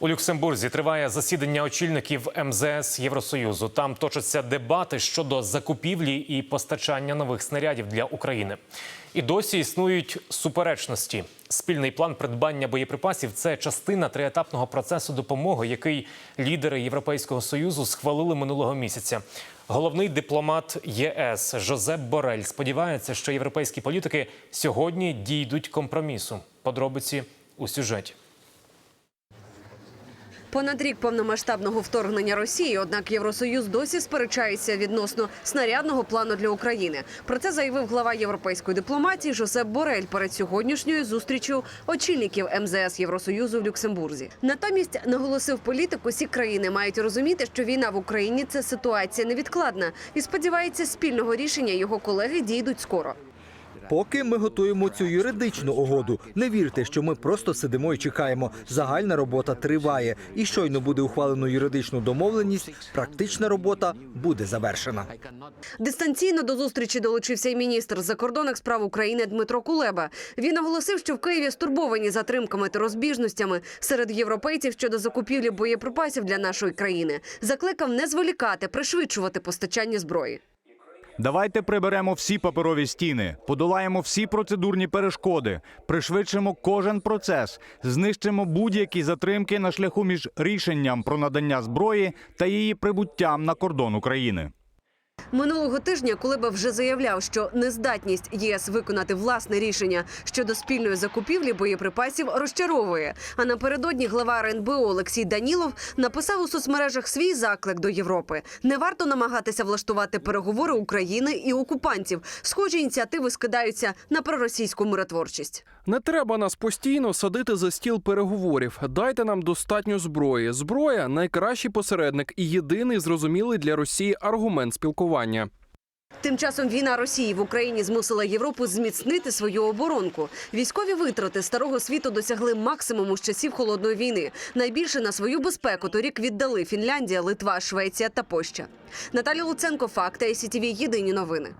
У Люксембурзі триває засідання очільників МЗС Євросоюзу. Там точаться дебати щодо закупівлі і постачання нових снарядів для України. І досі існують суперечності. Спільний план придбання боєприпасів це частина триетапного процесу допомоги, який лідери Європейського союзу схвалили минулого місяця. Головний дипломат ЄС Жозеп Борель сподівається, що європейські політики сьогодні дійдуть компромісу. Подробиці у сюжеті. Понад рік повномасштабного вторгнення Росії, однак Євросоюз досі сперечається відносно снарядного плану для України. Про це заявив глава європейської дипломатії Жосеп Борель перед сьогоднішньою зустрічю очільників МЗС Євросоюзу в Люксембурзі. Натомість наголосив політик, усі країни мають розуміти, що війна в Україні це ситуація невідкладна, і сподівається, спільного рішення його колеги дійдуть скоро. Поки ми готуємо цю юридичну угоду. Не вірте, що ми просто сидимо і чекаємо. Загальна робота триває, і щойно буде ухвалено юридичну домовленість. Практична робота буде завершена. Дистанційно до зустрічі долучився й міністр закордонних справ України Дмитро Кулеба. Він наголосив, що в Києві стурбовані затримками та розбіжностями серед європейців щодо закупівлі боєприпасів для нашої країни. Закликав не зволікати, пришвидшувати постачання зброї. Давайте приберемо всі паперові стіни, подолаємо всі процедурні перешкоди, пришвидшимо кожен процес, знищимо будь-які затримки на шляху між рішенням про надання зброї та її прибуттям на кордон України. Минулого тижня Кулеба вже заявляв, що нездатність ЄС виконати власне рішення щодо спільної закупівлі боєприпасів розчаровує. А напередодні глава РНБО Олексій Данілов написав у соцмережах свій заклик до Європи. Не варто намагатися влаштувати переговори України і окупантів. Схожі ініціативи скидаються на проросійську миротворчість. Не треба нас постійно садити за стіл переговорів. Дайте нам достатньо зброї. Зброя найкращий посередник і єдиний зрозумілий для Росії аргумент спілкування. Тим часом війна Росії в Україні змусила Європу зміцнити свою оборонку. Військові витрати старого світу досягли максимуму з часів холодної війни. Найбільше на свою безпеку торік віддали Фінляндія, Литва, Швеція та Польща. Наталя Луценко, факти СІТВ. Єдині новини.